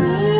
वासुदेवाची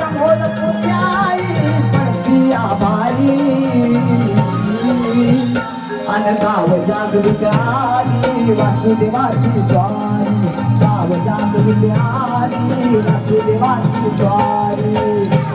अन गाव जागृत आली वासुदेवाची स्वारी. गाव जागृत आली वासुदेवाची स्वारी.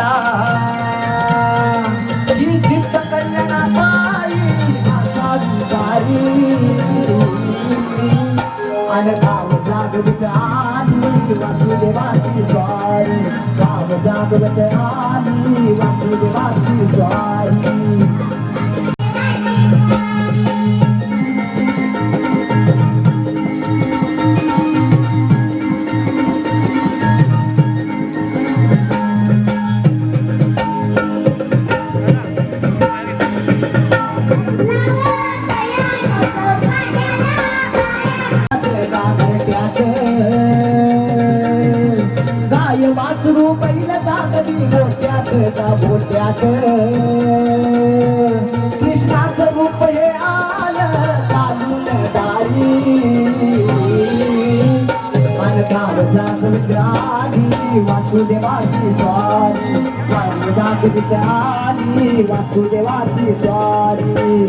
माईला ही चित्त कल्याणा पायी असावी सारी. आणि गाव जागृत आली वासुदेवाची स्वारी. गाव जागृत आली वासुदेवाची स्वारी. मोठ्यात का कृष्णाचं रूप हे आलं चालून दारी. मन गाव जागृत आली वासुदेवाची स्वारी. गाव जागृत आली वासुदेवाची स्वारी.